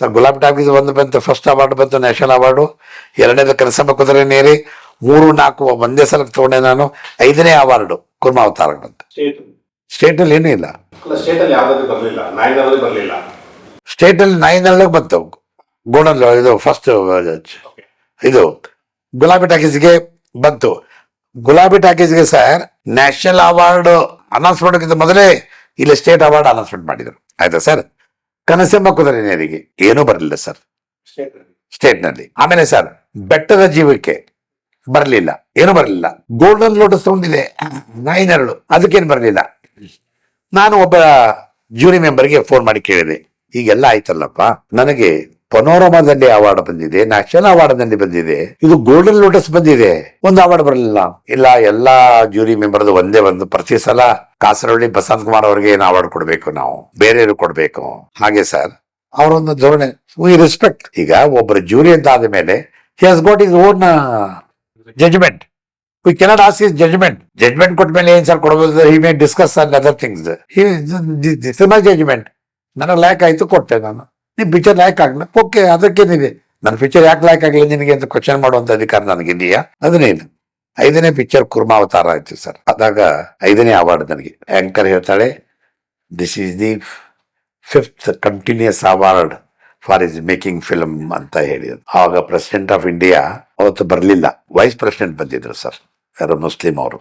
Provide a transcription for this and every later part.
Sir Gulab talkies ಒಂದು ಬಂತು first award ಬಂತು ನ್ಯಾಷನಲ್ ಅವಾರ್ಡು ಎರಡನೇದು ಕನಸಮ್ಮ ಕುದುರೆ ನೇರಿ ಮೂರು ನಾಲ್ಕು ಒಂದೇ ಸಲ ತಗೊಂಡೆ ನಾನು ಐದನೇ ಅವಾರ್ಡು ಬಂತು. ಸ್ಟೇಟ್ ಸ್ಟೇಟಲ್ಲಿ ಏನೂ ಇಲ್ಲ. ಸ್ಟೇಟಲ್ಲಿ ನೈನಲ್ಲಿ ಬಂತು ಗೋಣಲ್ ಇದು ಫಸ್ಟ್ ಇದು ಗುಲಾಬಿ ಟಾಕೀಸ್ಗೆ ಬಂತು. ಗುಲಾಬಿ ಟಾಕೀಸ್ಗೆ ಸರ್ ನ್ಯಾಷನಲ್ ಅವಾರ್ಡ್ ಅನೌನ್ಸ್ಮೆಂಟ್ಗಿಂತ ಮೊದಲೇ ಇಲ್ಲಿ ಸ್ಟೇಟ್ ಅವಾರ್ಡ್ ಅನೌನ್ಸ್ಮೆಂಟ್ ಮಾಡಿದ್ರು. ಆಯ್ತಾ ಸರ್ ಕನಸೆಂಬ ಕುದುರೆನೇರಿಗೆ ಏನೂ ಬರಲಿಲ್ಲ ಸರ್. ಸ್ಟೇಟ್ ಸ್ಟೇಟ್ನಲ್ಲಿ. ಆಮೇಲೆ ಸರ್, ಬೆಟ್ಟದ ಜೀವಕ್ಕೆ ಬರಲಿಲ್ಲ. ಏನು ಬರಲಿಲ್ಲ. ಗೋಲ್ಡನ್ ಲೋಟಸ್ ತಗೊಂಡಿದೆ. ನಾಯಿನರಳು. ಅದಕ್ಕೇನು ಬರಲಿಲ್ಲ. ನಾನು ಒಬ್ಬ ಜೂರಿ ಮೆಂಬರ್ಗೆ ಫೋನ್ ಮಾಡಿ ಕೇಳಿದೆ. ಈಗೆಲ್ಲ ಆಯ್ತಲ್ಲಪ್ಪ? ನನಗೆ ಪನೋರಮಾದಲ್ಲಿ ಅವಾರ್ಡ್ ಬಂದಿದೆ ನ್ಯಾಷನಲ್ ಅವಾರ್ಡ್ನಲ್ಲಿ ಬಂದಿದೆ. ಇದು ಗೋಲ್ಡನ್ ಲೋಟಸ್ ಬಂದಿದೆ. ಒಂದು ಅವಾರ್ಡ್ ಬರಲಿಲ್ಲ. ಇಲ್ಲ, ಎಲ್ಲಾ ಜ್ಯೂರಿ ಮೆಂಬರ್ ಒಂದೇ ಒಂದು ಪ್ರತಿ ಸಲ ಕಾಸರಹಳ್ಳಿ ಬಸಂತ್ ಕುಮಾರ್ ಅವರಿಗೆ ಏನು ಅವಾರ್ಡ್ ಕೊಡಬೇಕು ನಾವು? ಬೇರೆಯವರು ಕೊಡಬೇಕು. ಹಾಗೆ ಸರ್ ಅವರೊಂದು ಧೋರಣೆ. ವಿ ರೆಸ್ಪೆಕ್ಟ್ ಈಗ ಒಬ್ಬರು ಜ್ಯೂರಿ ಅಂತ ಆದ ಮೇಲೆ he has got his own judgment we cannot as his judgment judgment ಕೊಟ್ಟ ಮೇಲೆ ಏನ್ ಸರ್ ಕೊಡಬಹುದು he may discuss on other things this my judgment ನನಗೆ ಲ್ಯಾಕ್ ಆಯ್ತು, ಕೊಟ್ಟೆ ನಾನು. ನಿಮ್ ಪಿಕ್ಚರ್ ಲ್ಯಾಕ್ ಆಗಲ್ಲ ಓಕೆ ಅದಕ್ಕೇನಿದೆ ನನ್ನ ಪಿಕ್ಚರ್ ಯಾಕೆ ಲ್ಯಾಕ್ ಆಗಲಿ ನಿನಗೆ ಅಂತ ಕ್ವಶನ್ ಮಾಡುವಂಥ ಅಧಿಕಾರ ನನಗಿದೆಯಾ ಅದನ್ನೇನು ಐದನೇ ಪಿಕ್ಚರ್ ಕುರ್ಮಾವತಾರ ಆಯ್ತು ಸರ್. ಅದಾಗ ಐದನೇ ಅವಾರ್ಡ್ ನನಗೆ. ಆ್ಯಂಕರ್ ಹೇಳ್ತಾಳೆ this is the fifth continuous award for is making film ಅಂತ ಹೇಳಿದ್ರು ಆವಾಗ ಪ್ರೆಸಿಡೆಂಟ್ ಆಫ್ ಇಂಡಿಯಾ ಅವತ್ತು ಬರಲಿಲ್ಲ. ವೈಸ್ ಪ್ರೆಸಿಡೆಂಟ್ ಬಂದಿದ್ರು ಸರ್. ಯಾರು ಮುಸ್ಲಿಂ ಅವರು.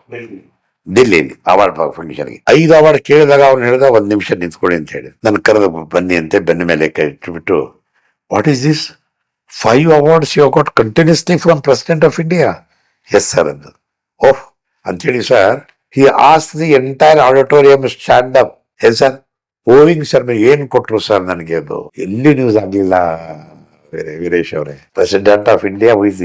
ದಿಲ್ಲಿಯಲ್ಲಿ ಅವಾರ್ಡ್ ಫಂಕ್ಷನ್ಗೆ ಐದು ಅವಾರ್ಡ್ ಕೇಳಿದಾಗ ಅವ್ನು ಹೇಳಿದ ಒಂದ್ ನಿಮಿಷ ನಿಂತ್ಕೊಳ್ಳಿ ಅಂತ ಹೇಳಿ ನನ್ನ ಕರೆದು ಬನ್ನಿ ಅಂತೆ ಬೆನ್ನ ಮೇಲೆ ಕೈ ಇಟ್ಬಿಟ್ಟು what is this five awards you got continuously from president of India yes sir ಅಂದ ಓಹ್ ಅಂತೇಳಿ sir he as the entire auditorium stand up ಏನ್ ಸರ್ ಓವಿಂಗ್ ಶರ್ಮೆ ಏನ್ ಕೊಟ್ರು ಸರ್ ನನಗೆ ಅದು ಎಲ್ಲಿ ನ್ಯೂಸ್ ಆಗ್ಲಿಲ್ಲ ವೀರೆ- ವೀರೇಶ್ ಅವರೇ. President of India was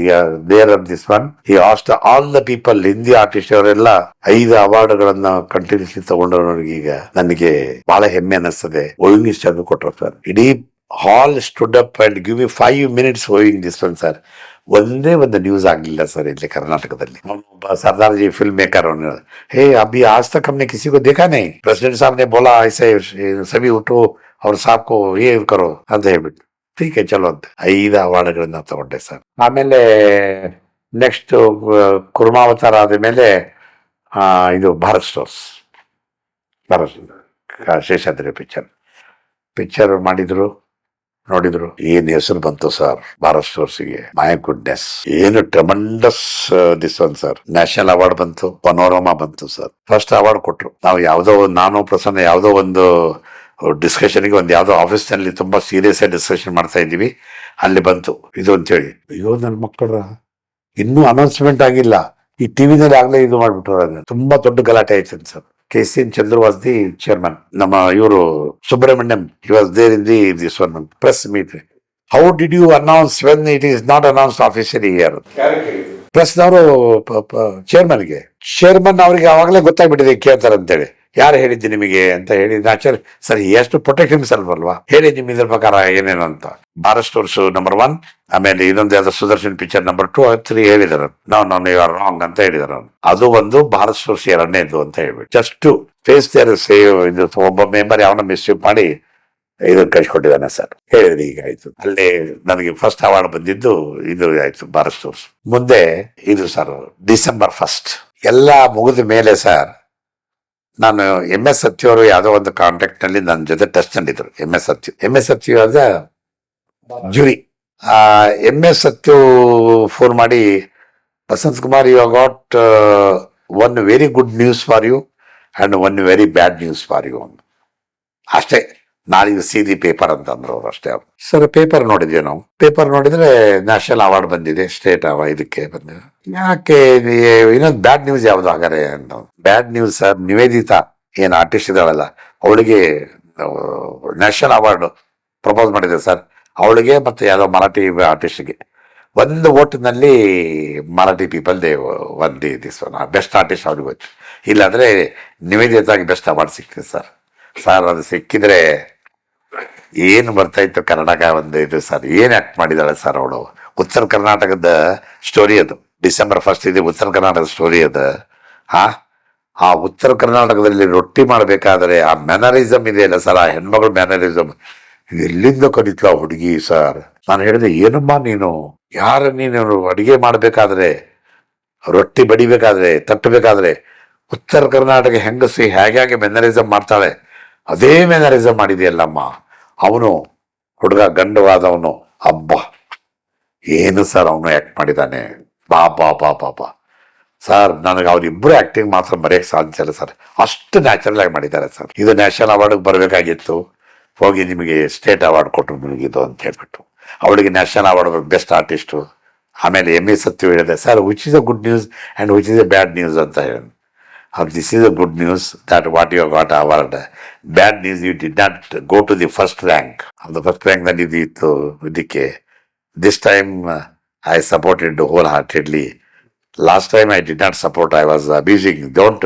there of this one ಈ asked all the people Hindi artist ಅವರೆಲ್ಲ ಐದು ಅವಾರ್ಡ್ ಗಳನ್ನ ಕಂಟಿನ್ಯೂಸ್ಲಿ ತಗೊಂಡವರಿಗೆ ಈಗ ನನಗೆ ಬಹಳ ಹೆಮ್ಮೆ ಅನಿಸ್ತದೆ. ಓಯಿಂಗ್ ಚಂದ್ರ ಕೊಟ್ಟರು ಸರ್ ಇಡೀ hall stood up and give me five minutes owing this one sir ಒಂದೇ ಒಂದು ನ್ಯೂಸ್ ಆಗಲಿಲ್ಲ ಸರ್ ಇಲ್ಲಿ ಕರ್ನಾಟಕದಲ್ಲಿ. ಒಬ್ಬ ಸರ್ದಾರ್ಜಿ ಫಿಲ್ಮ್ ಮೇಕರ್ ಅವನು, ಹೇ, ಅಭಿ ಆಜ್ ತಕ್ ಹಮ್ನೆ ದೇಖಾ ನೈ ಪ್ರೆಸಿಡೆಂಟ್ ಸಾಹಬ್ನೆ ಬೋಲಾ, ಐಸೆ ಸಭಿ ಉಟ್ಟು ಅವ್ರ ಸಾಕು ಏ ಕರೋ, ಅಂತ ಹೇಳ್ಬಿಟ್ಟು ಟೀಕೆ ಚಲೋ ಅಂತ. ಐದು ಅವಾರ್ಡ್ಗಳನ್ನ ತಗೊಂಡೆ ಸರ್. ಆಮೇಲೆ ನೆಕ್ಸ್ಟ್ ಕುರ್ಮಾವತಾರ ಆದ ಮೇಲೆ ಇದು Bharath stores Bharath Seshadri picture picture ಮಾಡಿದ್ರು, ನೋಡಿದ್ರು. ಏನ್ ಹೆಸರು ಬಂತು ಸರ್ ಭಾರತ್ ಸ್ಟೋರ್ಸ್ಗೆ ಮೈ ಗುಡ್ನೆಸ್ ಏನು tremendous this one sir national award ಬಂತು ಪನೋರಮಾ ಬಂತು ಸರ್. ಫಸ್ಟ್ ಅವಾರ್ಡ್ ಕೊಟ್ಟರು ನಾವು ಯಾವುದೋ ನಾನು ಪ್ರಸನ್ನ ಯಾವುದೋ ಒಂದು ಡಿಸ್ಕಷನ್ಗೆ ಒಂದು ಯಾವುದೋ ಆಫೀಸ್ನಲ್ಲಿ ತುಂಬ ತುಂಬಾ ಸೀರಿಯಸ್ ಆಗಿ ಡಿಸ್ಕಷನ್ ಮಾಡ್ತಾ ಇದ್ದೀವಿ. ಅಲ್ಲಿ ಬಂತು. ಇದು ಅಂತೇಳಿ. ಅಯ್ಯೋ ನನ್ನ ಮಕ್ಕಳ ಇನ್ನೂ ಅನೌನ್ಸ್ಮೆಂಟ್ ಆಗಿಲ್ಲ. ಈ ಟಿವಿನಲ್ಲಿ ಆಗಲೇ ಇದು ಮಾಡ್ಬಿಟ್ರು ಅದನ್ನ ತುಂಬಾ ದೊಡ್ಡ ಗಲಾಟೆ ಆಯ್ತು sir. K C N Chandra was the chairman ನಮ್ಮ ಇವರು Subrahmanyam he was there in the this one press meet how did you announce when it is not announce officially year ಪ್ರೆಸ್ನವರು ಚೇರ್ಮನ್ಗೆ ಚೇರ್ಮನ್ ಅವರಿಗೆ ಆವಾಗಲೇ ಗೊತ್ತಾಗ್ಬಿಟ್ಟಿದೆ ಕೇಳ್ತಾರೆ ಅಂತೇಳಿ. ಯಾರು ಹೇಳಿದ್ದು ನಿಮಗೆ ಅಂತ ಹೇಳಿ ನ್ಯಾಚುರಲ್ ಸರ್, ಎಷ್ಟು ಪ್ರೊಟೆಕ್ಟ್ ಹಿಮ್ಸೆಲ್ಫ್ ಅಲ್ವಾ ಹೇಳಿ ನಿಮ್ ಇದ್ರ ಪ್ರಕಾರ ಏನೇನು ಅಂತ. ಭಾರತ್ ಸ್ಟೋರ್ಸ್ ನಂಬರ್ ಒನ್ ಆಮೇಲೆ ಇನ್ನೊಂದು ಯಾವ್ದು Sudarshan picture number two three ಹೇಳಿದಾರೆ. ನಾವು ನಾನು ಯು ಆರ್ ರಾಂಗ್ ಅಂತ ಹೇಳಿದರು. ಅದು ಒಂದು ಭಾರತ್ ಸ್ಟೋರ್ಸ್ ಎರಡನೇದು ಅಂತ ಹೇಳ್ಬಿಟ್ಟು. ಜಸ್ಟ್ ಫೇಸ್ ದೇರ್ ಸೇವ್ ಇದು ಒಬ್ಬ ಮೆಂಬರ್ ಯಾವನ ಮಿಸ್ಯೂವ್ ಮಾಡಿ ಇದು ಕಳ್ಸಿಕೊಟ್ಟಿದ್ದಾನೆ ಸರ್ ಹೇಳಿದ್ರಿ, ಈಗ ಆಯ್ತು. ಅಲ್ಲಿ ನನಗೆ ಫಸ್ಟ್ ಅವಾರ್ಡ್ ಬಂದಿದ್ದು ಇದು ಆಯ್ತು, ಭಾರತ್ ಸ್ಟೋರ್ಸ್ ಮುಂದೆ ಇದು ಸರ್ ಡಿಸೆಂಬರ್ ಫಸ್ಟ್ ಎಲ್ಲ ಮುಗಿದ ಮೇಲೆ ಸರ್ ನಾನು ಎಂ ಎಸ್ ಸತ್ಯ ಅವರು ಯಾವುದೋ ಒಂದು ಕಾಂಟ್ಯಾಕ್ಟ್ನಲ್ಲಿ ನನ್ನ ಜೊತೆ touch ನಲ್ಲಿದ್ರು M S Sathya M S Sathya ಆದ jury M S Sathyu phone ಮಾಡಿ Vasanth Kumar you got one very good news for you and one very bad news for you ಅಷ್ಟೇ. ನಾಳೆ ಸಿ ಪೇಪರ್ ಪೇಪರ್ ಅಂತಂದ್ರು ಅವ್ರು ಅಷ್ಟೇ ಅವ್ರು. Sir paper ನೋಡಿದ್ವಿ ನಾವು. ಪೇಪರ್ ನೋಡಿದ್ರೆ ನ್ಯಾಷನಲ್ ಅವಾರ್ಡ್ ಬಂದಿದೆ ಸ್ಟೇಟ್ ಅವ ಇದಕ್ಕೆ ಬಂದಿದೆ. ಯಾಕೆ ಇನ್ನೊಂದು ಬ್ಯಾಡ್ ನ್ಯೂಸ್ ಯಾವ್ದು? ಹಾಗಾರೆ ಬ್ಯಾಡ್ ನ್ಯೂಸ್ ಸರ್ ನಿವೇದಿತಾ ಏನ್ ಆರ್ಟಿಸ್ಟ್ ಇದಾಳಲ್ಲ ಅವಳಿಗೆ ನ್ಯಾಷನಲ್ ಅವಾರ್ಡ್ ಪ್ರಪೋಸ್ ಮಾಡಿದೆ ಸರ್ ಅವಳಿಗೆ ಮತ್ತೆ ಯಾವ್ದೋ ಮರಾಠಿ ಆರ್ಟಿಸ್ಟ್ಗೆ ಒಂದು ಓಟ್ನಲ್ಲಿ ಮರಾಠಿ ಪೀಪಲ್ ದೇ ಒಂದು ದಿಸ್ ಬೆಸ್ಟ್ ಆರ್ಟಿಸ್ಟ್ ಅವ್ರಿಗೆ ಹೋಯ್ತು ಇಲ್ಲಾಂದ್ರೆ ನಿವೇದಿತಾಗಿ ಬೆಸ್ಟ್ ಅವಾರ್ಡ್ ಸಿಕ್ತದೆ ಸರ್ ಸರ್ ಅದು ಸಿಕ್ಕಿದ್ರೆ ಏನು ಬರ್ತಾ ಇತ್ತು? ಕರ್ನಾಟಕ ಒಂದು ಇದು ಸರ್ ಏನು ಆಕ್ಟ್ ಮಾಡಿದಾಳೆ ಸರ್ ಅವಳು? ಉತ್ತರ ಕರ್ನಾಟಕದ ಸ್ಟೋರಿ ಅದು. ಡಿಸೆಂಬರ್ ಫಸ್ಟ್ ಇದೆ ಉತ್ತರ ಕರ್ನಾಟಕದ ಸ್ಟೋರಿ ಅದ. ಹಾ? ಆ ಉತ್ತರ ಕರ್ನಾಟಕದಲ್ಲಿ ರೊಟ್ಟಿ ಮಾಡಬೇಕಾದ್ರೆ ಆ ಮ್ಯಾನರಿಸಮ್ ಇದೆಯಲ್ಲ ಸರ್, ಆ ಹೆಣ್ಮಗಳು ಮ್ಯಾನರಿಸಮ್ ಎಲ್ಲಿಂದ ಕಲಿತ್ಲ ಹುಡುಗಿ ಸರ್? ನಾನು ಹೇಳಿದೆ, ಏನಮ್ಮ ನೀನು? ಯಾರು ನೀನು ಅಡಿಗೆ ಮಾಡಬೇಕಾದ್ರೆ, ರೊಟ್ಟಿ ಬಡಿಬೇಕಾದ್ರೆ, ತಟ್ಟಬೇಕಾದ್ರೆ, ಉತ್ತರ ಕರ್ನಾಟಕ ಹೆಂಗಸಿ ಹೇಗೆ ಹೇಗೆ ಮಾಡ್ತಾಳೆ, ಅದೇ ಮೆನರಿಸಮ್ ಮಾಡಿದೆಯಲ್ಲಮ್ಮ. ಅವನು ಹುಡುಗ ಗಂಡವಾದವನು. ಅಬ್ಬ! ಏನು ಸರ್ ಅವನು ಆ್ಯಕ್ಟ್ ಮಾಡಿದ್ದಾನೆ? ಬಾ ಬಾ ಪಾ ಸರ್, ನನಗೆ ಅವರಿಬ್ಬರು ಆಕ್ಟಿಂಗ್ ಮಾತ್ರ ಮರೆಯಕ್ಕೆ ಸಾಧ್ಯ ಇಲ್ಲ ಸರ್. ಅಷ್ಟು ನ್ಯಾಚುರಲ್ ಆಗಿ ಮಾಡಿದ್ದಾರೆ ಸರ್. ಇದು ನ್ಯಾಷನಲ್ ಅವಾರ್ಡ್ಗೆ ಬರಬೇಕಾಗಿತ್ತು. ಹೋಗಿ ನಿಮಗೆ ಸ್ಟೇಟ್ ಅವಾರ್ಡ್ ಕೊಟ್ಟರು ಮುಗಿದು ಅಂತ ಹೇಳ್ಬಿಟ್ಟು. ಅವಳಿಗೆ ನ್ಯಾಷನಲ್ ಅವಾರ್ಡ್ ಬೆಸ್ಟ್ ಆರ್ಟಿಸ್ಟು ಆಮೇಲೆ ಎಂ ಎ ಸತ್ಯ ಹೇಳಿದೆ sir which is a good news and which is a bad news ಅಂತ ಹೇಳಿ. This is a good news that what you got award bad news you did not go to the first rank ಅದು first ರ್ಯಾಂಕ್ನಲ್ಲಿ ಇದು ಇತ್ತು ಇದಕ್ಕೆ this time I supported wholeheartedly last time I did not support I was abusing don't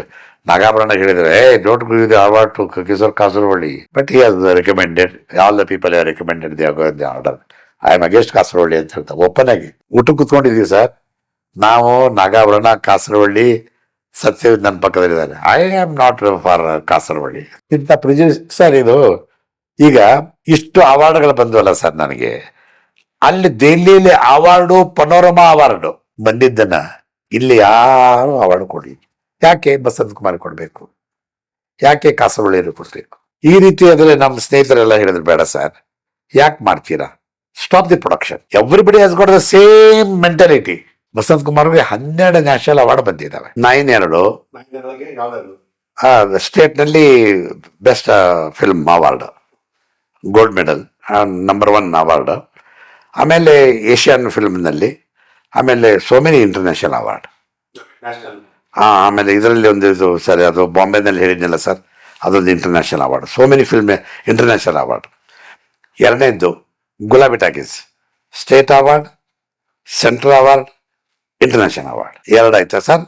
Nagabharana ಹೇಳಿದ್ರೆ ಏ don't give the award to Kishore Kasaravalli but he has recommended all the people have recommended the the order I am against Kasaravalli ಅಂತ ಹೇಳ್ತಾರೆ ಆಗಿ ಊಟ ಕೂತ್ಕೊಂಡಿದ್ದೀವಿ, sir. ನಾವು ನಾಗಾಭರಣ ಕಾಸರವಳ್ಳಿ ಸತ್ಯ ನನ್ನ ಪಕ್ಕದಲ್ಲಿದ್ದಾರೆ I am not for Kasaravalli ಇಂಥ ಪ್ರಿಜ್, ಸರ್ ಇದು, ಈಗ ಇಷ್ಟು ಅವಾರ್ಡ್ಗಳು ಬಂದ್ವಲ್ಲ ಸರ್ ನನಗೆ. ಅಲ್ಲಿ ದೆಹಲಿಯಲ್ಲಿ ಅವಾರ್ಡು ಪನೋರಮಾ ಅವಾರ್ಡು ಬಂದಿದ್ದನ್ನ ಇಲ್ಲಿ ಯಾರು ಅವಾರ್ಡ್ ಕೊಡಿ ಯಾಕೆ ಬಸಂತ್ ಕುಮಾರ್ ಕೊಡ್ಬೇಕು? ಯಾಕೆ ಕಾಸರವಳ್ಳಿಯರು ಕೊಡಬೇಕು? ಈ ರೀತಿ ಆದರೆ ನಮ್ಮ ಸ್ನೇಹಿತರೆಲ್ಲ ಹೇಳಿದ್ರು ಬೇಡ ಸರ್ ಯಾಕೆ ಮಾಡ್ತೀರಾ? Stop the production everybody has got the same mentality Basanth ಕುಮಾರ್ಗೆ ಹನ್ನೆರಡು ನ್ಯಾಷನಲ್ ಅವಾರ್ಡ್ ಬಂದಿದ್ದಾವೆ. ನೈನ್ ಎರಡು. ಸ್ಟೇಟ್ನಲ್ಲಿ ಯಾವ್ದಾದ್ರು ಸ್ಟೇಟ್ನಲ್ಲಿ best film award gold medal number one award ಆಮೇಲೆ ಏಷ್ಯನ್ ಫಿಲ್ಮ್ನಲ್ಲಿ ಆಮೇಲೆ ಸೋ ಮೆನಿ ಇಂಟರ್ನ್ಯಾಷನಲ್ ಅವಾರ್ಡ್ ಹಾಂ ಆಮೇಲೆ ಇದರಲ್ಲಿ ಒಂದು ಇದು ಸರ್ ಅದು ಬಾಂಬೆನಲ್ಲಿ ಹೇಳಿದ್ನಲ್ಲ ಸರ್ ಅದೊಂದು international award so many film international award ಎರಡನೇದ್ದು Gulabi talkies. State award central award international award ಎರಡಾಯ್ತಾ sir?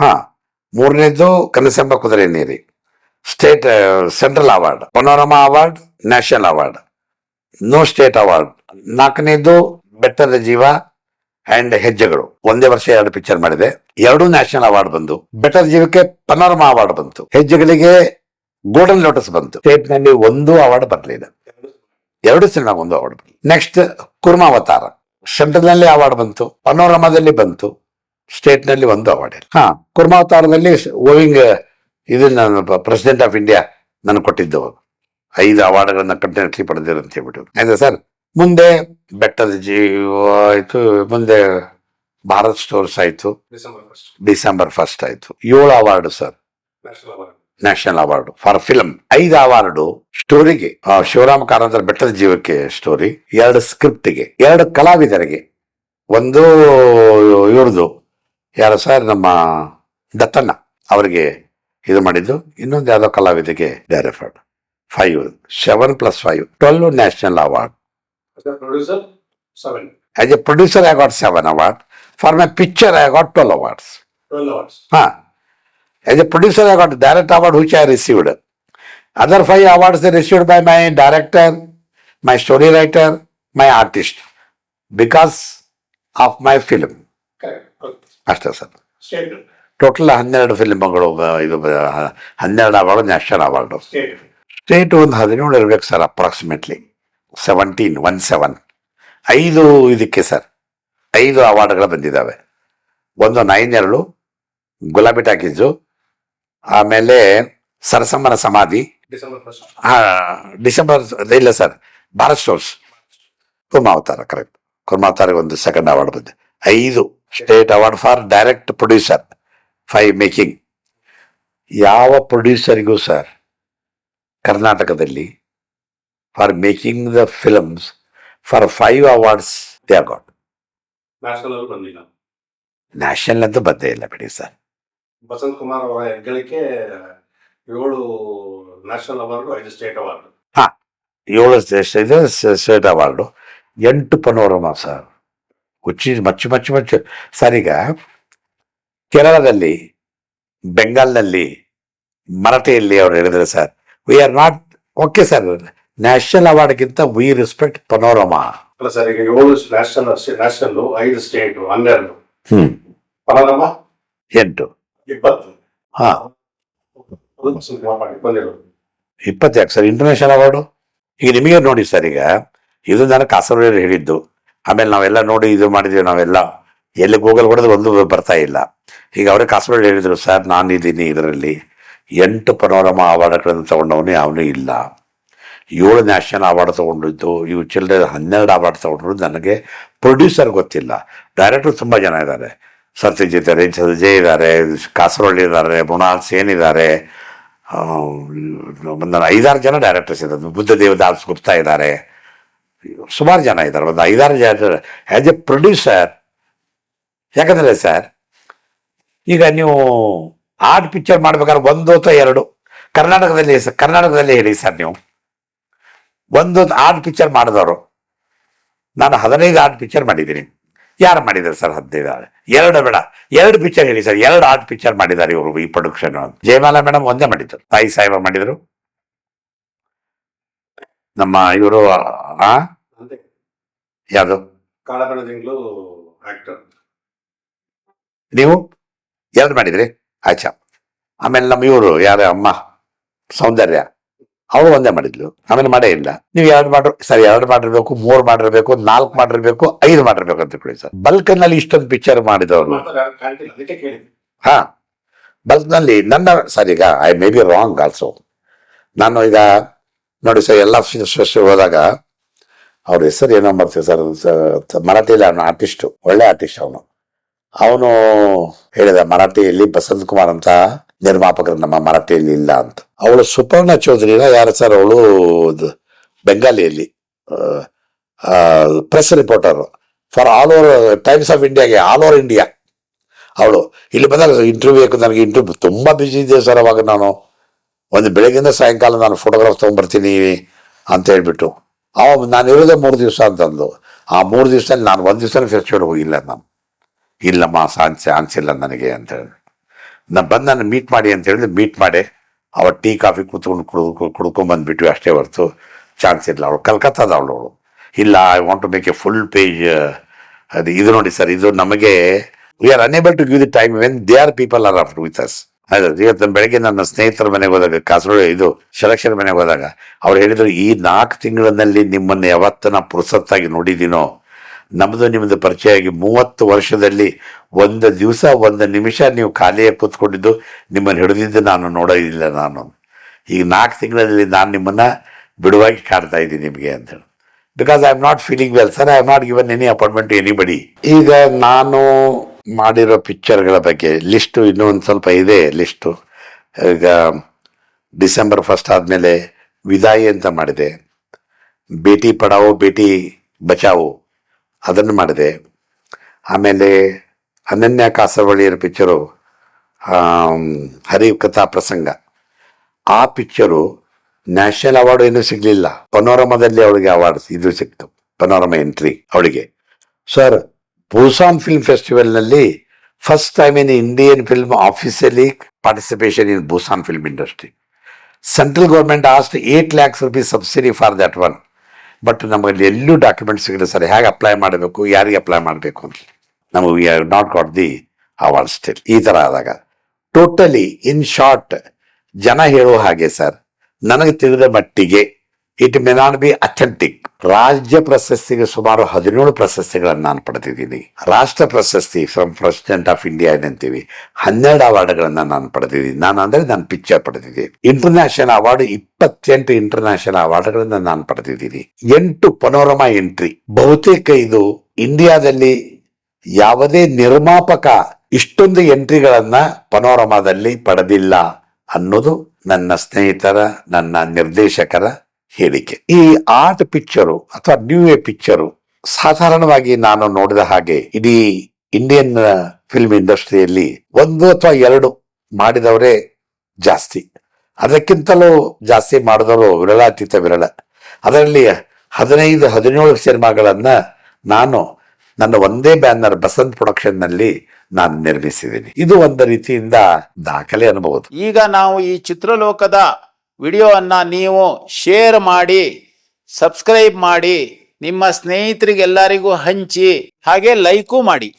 ಹಾಂ ಮೂರನೇದು ಕನಸೆಂಬ ಕುದುರೆ ನೀರಿ. State central award panorama award national award no state award ನಾಲ್ಕನೇದು ಬೆಟ್ಟದ ಜೀವ ಅಂಡ್ ಹೆಜ್ಜೆಗಳು. ಒಂದೇ ವರ್ಷ ಎರಡು ಪಿಕ್ಚರ್ ಮಾಡಿದೆ. ಎರಡು ನ್ಯಾಷನಲ್ ಅವಾರ್ಡ್ ಬಂದು. ಬೆಟ್ಟದ ಜೀವಕ್ಕೆ ಪನೋರಮಾ ಅವಾರ್ಡ್ ಬಂತು. ಹೆಜ್ಜೆಗಳಿಗೆ ಗೋಲ್ಡನ್ ಲೋಟಸ್ ಬಂತು. ಸ್ಟೇಟ್ನಲ್ಲಿ ಒಂದು ಅವಾರ್ಡ್ ಬರಲಿಲ್ಲ ಎರಡು ಸಿನಿಮಾ ಒಂದು ಅವಾರ್ಡ್ ನೆಕ್ಸ್ಟ್ ಕುರ್ಮಾವತಾರ ಸೆಂಟ್ರಲ್ನಲ್ಲಿ ಅವಾರ್ಡ್ ಬಂತು. ಪನೋರಮಾದಲ್ಲಿ ಬಂತು. ಸ್ಟೇಟ್ನಲ್ಲಿ ಒಂದು ಅವಾರ್ಡ್ ಹಾ ಕುರ್ಮಾವತಾರದಲ್ಲಿ ಓವಿಂಗ್ ಇದನ್ನ ಪ್ರೆಸಿಡೆಂಟ್ ಆಫ್ ಇಂಡಿಯಾ ನನಗೆ ಕೊಟ್ಟಿದ್ದು. ಐದು ಅವಾರ್ಡ್ಗಳನ್ನ ಕಂಟಿನ್ಯೂಸ್ಲಿ ಪಡೆದಿರು ಅಂತ ಹೇಳ್ಬಿಟ್ಟು. ಆಯ್ತಾ ಸರ್? ಮುಂದೆ? ಬೆಟ್ಟದ ಜೀವ ಆಯ್ತು ಮುಂದೆ ಭಾರತ್ ಸ್ಟೋರ್ಸ್ ಆಯ್ತು. ಡಿಸೆಂಬರ್ ಫಸ್ಟ್ ಆಯ್ತು. ಏಳು award sir. National award. For film ಐದು ಅವಾರ್ಡು ಸ್ಟೋರಿಗೆ ಶಿವರಾಮ ಕಾರಂತರ ಬೆಟ್ಟದ ಜೀವಕ್ಕೆ ಸ್ಟೋರಿ ಎರಡು ಸ್ಕ್ರಿಪ್ಟ್ಗೆ ಎರಡು ಕಲಾವಿದರಿಗೆ. ಒಂದು ಇವ್ರದ್ದು ಯಾರು ಸರ್? ನಮ್ಮ ದತ್ತಣ್ಣ. ಅವರಿಗೆ ಇದು ಮಾಡಿದ್ದು ಇನ್ನೊಂದು ಯಾವುದೋ ಕಲಾವಿದರಿಗೆ director five seven plus five twelve national award producer seven as a producer I got seven award for my picture I got twelve awards twelve awards Huh. As a producer, I got direct award which I received. Other five awards are received by my director, my story writer, my artist. Because of my film. Correct ಅಷ್ಟೇ sir state total ಹನ್ನೆರಡು ಫಿಲ್ಮ್ಗಳು ಇದು ಬ- ಹನ್ನೆರಡು award national award state ಒಂದು ಹದಿನೇಳು ಇರ್ಬೇಕು sir approximately seventeen one seven ಐದು ಇದಕ್ಕೆ ಸರ್ ಐದು ಅವಾರ್ಡ್ಗಳು ಬಂದಿದ್ದಾವೆ. ಒಂದು ನೈನ್ ಎರಡು ಗುಲಾಬಿ ಟಾಕೀಸು ಆಮೇಲೆ ಸರಸಮ್ಮನ ಸಮಾಧಿ. ಆ, ಡಿಸೆಂಬರ್ ಇಲ್ಲ sir Bharat stores Kurmavatara correct ಕುರ್ಮಾವತಾರಿಗೆ ಒಂದು ಸೆಕೆಂಡ್ ಅವಾರ್ಡ್ ಬಂದೆ ಐದು state award for direct producer five making ಯಾವ ಪ್ರೊಡ್ಯೂಸರಿಗೂ ಸರ್ ಕರ್ನಾಟಕದಲ್ಲಿ for making the films for five awards they got national ಬಂದಿಲ್ಲ. ನ್ಯಾಷನಲ್ ಅಂತೂ ಬಂದೇ ಇಲ್ಲ ಬಿಡಿ ಸರ್. ಬಸಂತ್ ಕುಮಾರ್ ಅವರ ಹೆಗ್ಗಳಿಕೆ ಏಳು ನ್ಯಾಷನಲ್ ಅವಾರ್ಡು ಐದು ಸ್ಟೇಟ್ ಅವಾರ್ಡು ಅವಾರ್ಡ್ ಏಳು ಇದೆ ಸ್ಟೇಟ್ ಅವಾರ್ಡು ಎಂಟು ಪನೋರಮ ಸರ್. ಹುಚ್ಚಿ ಮಚ್ಚು ಮಚ್ಚು ಮಚ್ಚು. ಸರ್ ಈಗ ಕೇರಳದಲ್ಲಿ ಬೆಂಗಾಲ್ನಲ್ಲಿ ಮರಾಠಿಯಲ್ಲಿ ಅವ್ರು ಹೇಳಿದ್ರೆ sir. We are not okay sir national ಅವಾರ್ಡ್ಗಿಂತ we respect panorama ಅಲ್ಲ ಸರ್ ಈಗ ಏಳು ನ್ಯಾಷನಲ್ ನ್ಯಾಷನಲ್ ಐದು ಸ್ಟೇಟ್ ಹನ್ನೆರಡು. ಹ್ಮ್. ಪನೋರಮಾ ಎಂಟು. ಇಪ್ಪತ್ತು. ಹಾ. ಇಪ್ಪತ್ತೆರಡು ಸರ್ ಇಂಟರ್ನ್ಯಾಷನಲ್ ಅವಾರ್ಡು ಈಗ ನಿಮಗೆ ನೋಡಿ ಸರ್ ಈಗ ಇದು ನನಗೆ ಕಾಸರಗೋಡು ಹೇಳಿದ್ದು. ಆಮೇಲೆ ನಾವೆಲ್ಲ ನೋಡಿ ಇದು ಮಾಡಿದ್ವಿ ನಾವೆಲ್ಲ. ಎಲ್ಲಿ ಗೂಗಲ್ ಹೊಡೆದು ಒಂದು ಬರ್ತಾ ಇಲ್ಲ. ಈಗ ಅವರೇ ಕಾಸರಗೋಡು ಹೇಳಿದ್ರು ಸರ್ ನಾನು ಇದ್ದೀನಿ ಇದರಲ್ಲಿ. ಎಂಟು ಪನೋರಮ ಅವಾರ್ಡ್ಗಳನ್ನು ತಗೊಂಡವನೇ ಅವನೇ ಇಲ್ಲ. ಏಳು ನ್ಯಾಷನಲ್ ಅವಾರ್ಡ್ ತೊಗೊಂಡಿದ್ದು, ಇವು ಚಿಲ್ಲರೆ ಹನ್ನೆರಡು ಅವಾರ್ಡ್ ತೊಗೊಂಡ್ರು, ನನಗೆ ಪ್ರೊಡ್ಯೂಸರ್ ಗೊತ್ತಿಲ್ಲ. ಡೈರೆಕ್ಟರ್ ತುಂಬ ಜನ ಇದ್ದಾರೆ. ಸತ್ಯಜಿತ್ ಇದ್ದಾರೆ ಜಯ ಇದ್ದಾರೆ, ಕಾಸರಳ್ಳಿ ಇದ್ದಾರೆ, ಮೃಣಾಲ್ ಸೇನ್ ಇದ್ದಾರೆ. ಒಂದು ಐದಾರು ಜನ ಡೈರೆಕ್ಟರ್ಸ್ ಇದ್ದಾರೆ ಬುದ್ಧ ದೇವದಾಸ್ ಗುಪ್ತಾ ಇದ್ದಾರೆ. ಸುಮಾರು ಜನ ಇದ್ದಾರೆ. ಒಂದು ಐದಾರು ಜನ ಆ್ಯಸ್ ಎ ಪ್ರೊಡ್ಯೂಸರ್. ಯಾಕಂದರೆ ಸರ್, ಈಗ ನೀವು ಆರ್ಟ್ ಪಿಕ್ಚರ್ ಮಾಡ್ಬೇಕಾದ್ರೆ ಒಂದು ಅಥವಾ ಎರಡು. ಕರ್ನಾಟಕದಲ್ಲಿ ಕರ್ನಾಟಕದಲ್ಲಿ ಹೇಳಿ ಸರ್ ನೀವು. ಒಂದು ಆರ್ಟ್ ಪಿಕ್ಚರ್ ಮಾಡಿದವರು. ನಾನು ಹದಿನೈದು ಆರ್ಟ್ ಪಿಕ್ಚರ್ ಮಾಡಿದ್ದೀನಿ. ಯಾರು ಮಾಡಿದ್ದಾರೆ ಸರ್ ಹದಿನೈದು ಎರಡು ಬೇಡ. ಎರಡು ಪಿಕ್ಚರ್ ಹೇಳಿ ಸರ್. ಎರಡು ಆರ್ಟ್ ಪಿಕ್ಚರ್ ಮಾಡಿದ್ದಾರೆ ಇವರು ಈ ಪ್ರೊಡಕ್ಷನ್ ಜಯಮಾಲಾ ಮೇಡಮ್ ಒಂದೇ ಮಾಡಿದ್ರು ತಾಯಿ ಸಾಹೇಬ ಮಾಡಿದ್ರು. ನಮ್ಮ ಇವರು ಯಾವುದು ನೀವು? ಎರಡು ಮಾಡಿದ್ರಿ? ಆಯ್ತಾ? ಆಮೇಲೆ ನಮ್ಮ ಇವರು ಯಾರ? ಅಮ್ಮ ಸೌಂದರ್ಯ. ಅವರು ಒಂದೇ ಮಾಡಿದ್ಲು. ಆಮೇಲೆ ಮಾಡೇ ಇಲ್ಲ. ನೀವು ಎರಡು ಮಾಡ್ರು ಸರ್ ಎರಡು ಮಾಡಿರ್ಬೇಕು ಮೂರು ಮಾಡಿರಬೇಕು ನಾಲ್ಕು ಮಾಡಿರಬೇಕು ಐದು ಮಾಡಿರ್ಬೇಕು ಅಂತ ತಿಳ್ಕೊಳ್ಳಿ ಸರ್. ಬಲ್ಕ್ನಲ್ಲಿ ಇಷ್ಟೊಂದು ಪಿಕ್ಚರ್ ಮಾಡಿದವರು. ಹಾ. ಬಲ್ಕ್ನಲ್ಲಿ ನನ್ನ ಸರ್ ಈಗ I may be wrong also ನಾನು ಈಗ ನೋಡಿ ಸರ್ ಎಲ್ಲ ಸೃಷ್ಟಿ ಹೋದಾಗ ಅವ್ರ ಹೆಸರು ಏನೋ ಮಾಡ್ತೀವಿ ಸರ್ ಮರಾಠಿಯಲ್ಲಿ ಅವನು ಆರ್ಟಿಸ್ಟು ಒಳ್ಳೆ ಆರ್ಟಿಸ್ಟ್ ಅವನು. ಅವನು ಹೇಳಿದ ಮರಾಠಿಯಲ್ಲಿ ಬಸಂತ್ ಕುಮಾರ್ ಅಂತ ನಿರ್ಮಾಪಕರು ನಮ್ಮ ಮರಾಠಿಯಲ್ಲಿ ಇಲ್ಲ ಅಂತ. ಅವಳು ಸುಪರ್ಣ ಚೌಧರಿನ ಯಾರು ಸರ್? ಅವಳು ಬೆಂಗಾಲಿಯಲ್ಲಿ press reporter for all over Times of ಇಂಡಿಯಾಗೆ ಆಲ್ ಓವರ್ ಇಂಡಿಯಾ ಅವಳು, ಇಲ್ಲಿ ಬಂದಾಗ ಇಂಟರ್ವ್ಯೂ ನನಗೆ ಇಂಟರ್ವ್ಯೂ ತುಂಬ ಬ್ಯುಸಿ ಇದೆ ಸರ್ ಅವಾಗ ನಾನು. ಒಂದು ಬೆಳಗ್ಗಿಂದ ಸಾಯಂಕಾಲ ನಾನು ಫೋಟೋಗ್ರಾಫ್ ತೊಗೊಂಡ್ಬರ್ತೀನಿ ಅಂತ ಹೇಳ್ಬಿಟ್ಟು. ಅವ ನಾನು ಇರೋದೇ ಮೂರು ದಿವಸ ಅಂತಂದು. ಆ ಮೂರು ದಿವಸದಲ್ಲಿ ನಾನು ಒಂದು ದಿವಸ ಫೆಸ್ಟಿವಲ್ ಹೋಗಿಲ್ಲ ನಾನು. ಇಲ್ಲಮ್ಮ ಸಾನ್ ಚಾನ್ಸ್ ಇಲ್ಲ ನನಗೆ ಅಂತ ಹೇಳಿ. ನಾನು ಬಂದು ನಾನು ಮೀಟ್ ಮಾಡಿ ಅಂತ ಹೇಳಿದ್ರೆ ಮೀಟ್ ಮಾಡಿ ಅವ ಟೀ, ಕಾಫಿ ಕೂತ್ಕೊಂಡು ಕುಡ್ದು ಕುಡ್ಕೊಂಡ್ ಬಂದ್ಬಿಟ್ವಿ, ಅಷ್ಟೇ ಹೊರತು ಚಾನ್ಸ್ ಇಲ್ಲ. ಅವಳು ಕಲ್ಕತ್ತಾದ ಅವಳು ಅವಳು. ಇಲ್ಲ I want to make a full page ಅದು ಇದು ನೋಡಿ ಸರ್ ಇದು ನಮಗೆ we are unable to give the time when they are people are after with us ಇವತ್ತು ಬೆಳಗ್ಗೆ ನನ್ನ ಸ್ನೇಹಿತರ ಮನೆಗೆ ಹೋದಾಗ, ಕಾಸರಗೋಡು ಇದು ಶರಕ್ಷರ ಮನೆಗೆ ಹೋದಾಗ, ಅವ್ರು ಹೇಳಿದ್ರು, ಈ ನಾಲ್ಕು ತಿಂಗಳಿನಲ್ಲಿ ನಿಮ್ಮನ್ನು ಯಾವತ್ತನ ಪುರುಸತ್ತಾಗಿ ನೋಡಿದ್ದೀನೋ ನಮ್ಮದು ನಿಮ್ಮದು ಪರಿಚಯ ಆಗಿ ಮೂವತ್ತು ವರ್ಷದಲ್ಲಿ ಒಂದು ದಿವಸ, ಒಂದು ನಿಮಿಷ ನೀವು ಖಾಲಿಯಾಗಿ ಕೂತ್ಕೊಂಡಿದ್ದು, ನಿಮ್ಮನ್ನು ಹಿಡಿದಿದ್ದು ನಾನು ನೋಡೋದಿಲ್ಲ ನಾನು. ಈಗ ನಾಲ್ಕು ತಿಂಗಳಲ್ಲಿ ನಾನು ನಿಮ್ಮನ್ನು ಬಿಡುವಾಗಿ ಕಾಡ್ತಾ ಇದ್ದೀನಿ ನಿಮಗೆ ಅಂತ ಹೇಳಿ. Because I am not feeling well sir I am not given any appointment to anybody ಈಗ ನಾನು ಮಾಡಿರೋ ಪಿಕ್ಚರ್ಗಳ ಬಗ್ಗೆ ಲಿಸ್ಟು ಇನ್ನೂ ಒಂದು ಸ್ವಲ್ಪ ಇದೆ ಲಿಸ್ಟು ಈಗ ಡಿಸೆಂಬರ್ ಫಸ್ಟ್ ಆದಮೇಲೆ ವಿದಾಯಿ ಅಂತ ಮಾಡಿದೆ. ಬೇಟಿ ಪಡಾವೋ, ಬೇಟಿ ಬಚಾವೋ ಅದನ್ನು ಮಾಡಿದೆ. ಆಮೇಲೆ ಅನನ್ಯ ಕಾಸವಳಿಯರ ಪಿಕ್ಚರು ಹರಿ ಕಥಾ ಪ್ರಸಂಗ. ಆ ಪಿಕ್ಚರು ನ್ಯಾಷನಲ್ ಅವಾರ್ಡ್ ಏನೂ ಸಿಗಲಿಲ್ಲ. ಪನೋರಮದಲ್ಲಿ ಅವಳಿಗೆ ಅವಾರ್ಡ್ ಇದು ಸಿಕ್ತು. ಪನೋರಮ ಎಂಟ್ರಿ ಅವಳಿಗೆ. Sir Busan film ಫೆಸ್ಟಿವಲ್ನಲ್ಲಿ first time in Indian film officially participation in Busan film industry. Central government asked eight lakhs rupees subsidy for that one. But ನಮಗೆ ಎಲ್ಲೂ document ಸಿಗಲ್ಲ sir ಹೇಗೆ ಅಪ್ಲೈ ಮಾಡಬೇಕು, ಯಾರಿಗೆ apply ಮಾಡಬೇಕು ಅಂತ. ನಮಗೆ we are not got the award still ಈ ಥರ ಆದಾಗ ಟೋಟಲಿ ಇನ್ ಶಾರ್ಟ್ ಜನ ಹೇಳುವ ಹಾಗೆ ಸರ್ ನನಗೆ ತಿಳಿದ ಮಟ್ಟಿಗೆ it may not be authentic. ರಾಜ್ಯ ಪ್ರಶಸ್ತಿಗೆ ಸುಮಾರು ಹದಿನೇಳು ಪ್ರಶಸ್ತಿಗಳನ್ನು ನಾನು ಪಡೆದಿದ್ದೀನಿ. ರಾಷ್ಟ್ರ ಪ್ರಶಸ್ತಿ ಫ್ರಮ್ ಪ್ರೆಸಿಡೆಂಟ್ ಆಫ್ ಇಂಡಿಯಾ ಏನಂತೀವಿ? ಹನ್ನೆರಡು ಅವಾರ್ಡ್ಗಳನ್ನ ನಾನು ಪಡೆದಿದ್ದೀನಿ. ನಾನು ಅಂದ್ರೆ ನಾನು ಪಿಕ್ಚರ್ ಪಡೆದಿದ್ದೀನಿ. ಇಂಟರ್ನ್ಯಾಷನಲ್ ಅವಾರ್ಡ್ ಇಪ್ಪತ್ತೆಂಟು ಇಂಟರ್ನ್ಯಾಷನಲ್ ಅವಾರ್ಡ್ಗಳನ್ನ ನಾನು ಪಡೆದಿದ್ದೀನಿ. ಎಂಟು ಪನೋರಮಾ ಎಂಟ್ರಿ. ಬಹುತೇಕ ಇದು ಇಂಡಿಯಾದಲ್ಲಿ ಯಾವುದೇ ನಿರ್ಮಾಪಕ ಇಷ್ಟೊಂದು ಎಂಟ್ರಿಗಳನ್ನ ಪನೋರಮಾದಲ್ಲಿ ಪಡೆದಿಲ್ಲ ಅನ್ನೋದು ನನ್ನ ಸ್ನೇಹಿತರ, ನನ್ನ ನಿರ್ದೇಶಕರ ಹೇಳಿಕೆ. ಈ ಆರ್ಟ್ ಪಿಕ್ಚರು ಅಥವಾ ನ್ಯೂ ಎ ಪಿಕ್ಚರು ಸಾಧಾರಣವಾಗಿ ನಾನು ನೋಡಿದ ಹಾಗೆ ಇಡೀ ಇಂಡಿಯನ್ ಫಿಲ್ಮ್ ಇಂಡಸ್ಟ್ರಿಯಲ್ಲಿ ಒಂದು ಅಥವಾ ಎರಡು ಮಾಡಿದವರೇ ಜಾಸ್ತಿ. ಅದಕ್ಕಿಂತಲೂ ಜಾಸ್ತಿ ಮಾಡಿದವರು ವಿರಳ ಅತೀತ ವಿರಳ. ಅದರಲ್ಲಿ ಹದಿನೈದು, ಹದಿನೇಳು ಸಿನಿಮಾಗಳನ್ನ ನಾನು ನನ್ನ ಒಂದೇ ಬ್ಯಾನರ್ ಬಸಂತ್ ಪ್ರೊಡಕ್ಷನ್ನಲ್ಲಿ ನಾನು ನಿರ್ಮಿಸಿದ್ದೀನಿ. ಇದು ಒಂದು ರೀತಿಯಿಂದ ದಾಖಲೆ ಅನ್ಬಹುದು ಈಗ ನಾವು ಈ ಚಿತ್ರಲೋಕದ ವಿಡಿಯೋವನ್ನು ನೀವು ಶೇರ್ ಮಾಡಿ ಸಬ್ಸ್ಕ್ರೈಬ್ ಮಾಡಿ ನಿಮ್ಮ ಸ್ನೇಹಿತರಿಗೆಲ್ಲರಿಗೂ ಹಂಚಿ ಹಾಗೆ ಲೈಕು ಮಾಡಿ.